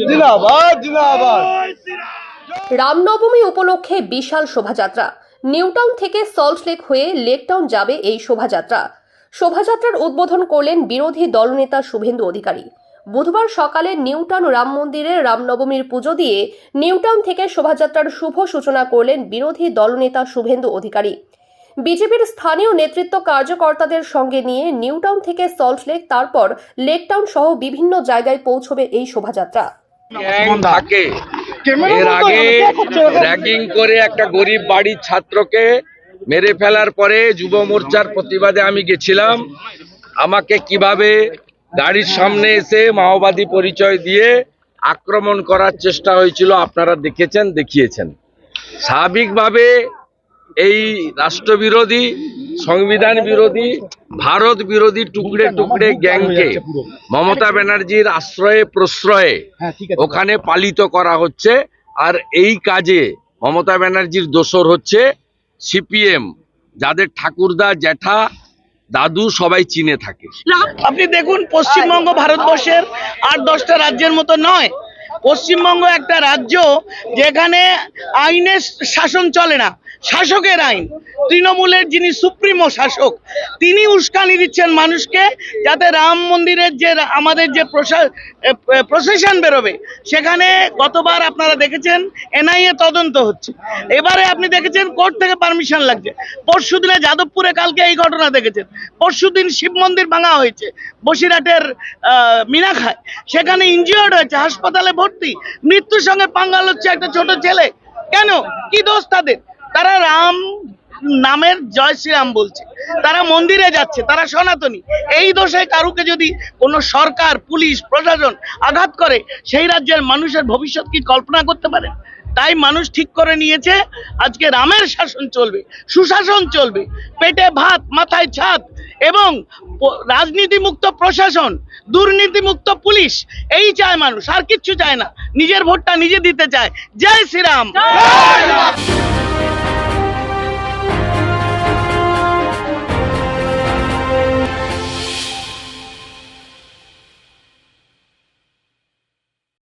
জিন্দাবাদ জিন্দাবাদ। রামনবমী উপলক্ষে বিশাল শোভাযাত্রা। নিউটাউন থেকে সল্টলেক হয়ে লেকটাউন যাবে এই শোভাযাত্রা। শোভাযাত্রার উদ্বোধন করলেন বিরোধী দলনেতা শুভেন্দু অধিকারী। বুধবার সকালে নিউটাউন রাম মন্দিরে রামনবমীর পুজো দিয়ে নিউটাউন থেকে শোভাযাত্রার শুভ সূচনা করলেন বিরোধী দলনেতা শুভেন্দু অধিকারী। বিজেপির স্থানীয় নেতৃত্ব কার্যকর্তাদের সঙ্গে নিয়ে নিউটাউন থেকে সল্টলেক তারপর লেকটাউন সহ বিভিন্ন জায়গায় পৌঁছবে এই শোভাযাত্রা। এর আগে র্যাগিং করে একটা গরিব বাড়ির ছাত্রকে মেরে ফেলার পরে যুব মোর্চার প্রতিবাদে আমি গেছিলাম। আমাকে কীভাবে গাড়ির সামনে এসে মাওবাদী পরিচয় দিয়ে আক্রমণ করার চেষ্টা হয়েছিল আপনারা দেখেছেন দেখিয়েছেন। স্বাভাবিকভাবে এই রাষ্ট্রবিরোধী সংবিধান বিরোধী ভারত বিরোধী টুকরে টুকরে গ্যাংকে মমতা ব্যানার্জির আশ্রয়ে প্রশ্রয়ে ওখানে পালিত করা হচ্ছে। আর এই কাজে মমতা ব্যানার্জির দোসর হচ্ছে সিপিএম যাদের ঠাকুরদা জ্যাঠা দাদু সবাই চিনে থাকে। আপনি দেখুন পশ্চিমবঙ্গ ভারতবর্ষের আট দশটা রাজ্যের মতো নয়। পশ্চিমবঙ্গ একটা রাজ্য যেখানে আইনের শাসন চলে না, শাসকের আইন। তৃণমূলের যিনি সুপ্রিমো শাসক, তিনি উস্কানি দিচ্ছেন মানুষকে যাতে রাম মন্দিরের যে আমাদের যে প্রসেশন বেরোবে, সেখানে গতবার আপনারা দেখেছেন, এনআইএ তদন্ত হচ্ছে। এবারে আপনি দেখেছেন, কোর্ট থেকে পারমিশন লাগছে। পরশু দিনে যাদবপুরে কালকে এই ঘটনা দেখেছেন। পরশু দিন শিব মন্দির ভাঙা হয়েছে, বসিরহাটের মিনাখায় সেখানে ইনজিওর্ড হয়েছে, হাসপাতালে ভর্তি, মৃত্যুর সঙ্গে পাঙ্গাল হচ্ছে একটা ছোট ছেলে। কেন? কি দোষ তাদের? তারা রাম নামের জয় শ্রীরাম বলছে। তারা মন্দিরে যাচ্ছে, তারা সনাতনী। এই দোষে কারুকে যদি কোনো সরকার, পুলিশ, প্রশাসন আঘাত করে, সেই রাজ্যের মানুষের ভবিষ্যৎ কি কল্পনা করতে পারে? তাই মানুষ ঠিক করে নিয়েছে, আজকে রামের শাসন চলবে, সুশাসন চলবে। পেটে ভাত, মাথায় ছাদ এবং রাজনীতিমুক্ত প্রশাসন, দুর্নীতিমুক্ত পুলিশ, এই চায় মানুষ, আর কিচ্ছু চায় না। নিজের ভোটটা নিজে দিতে চায়। জয় শ্রীরাম।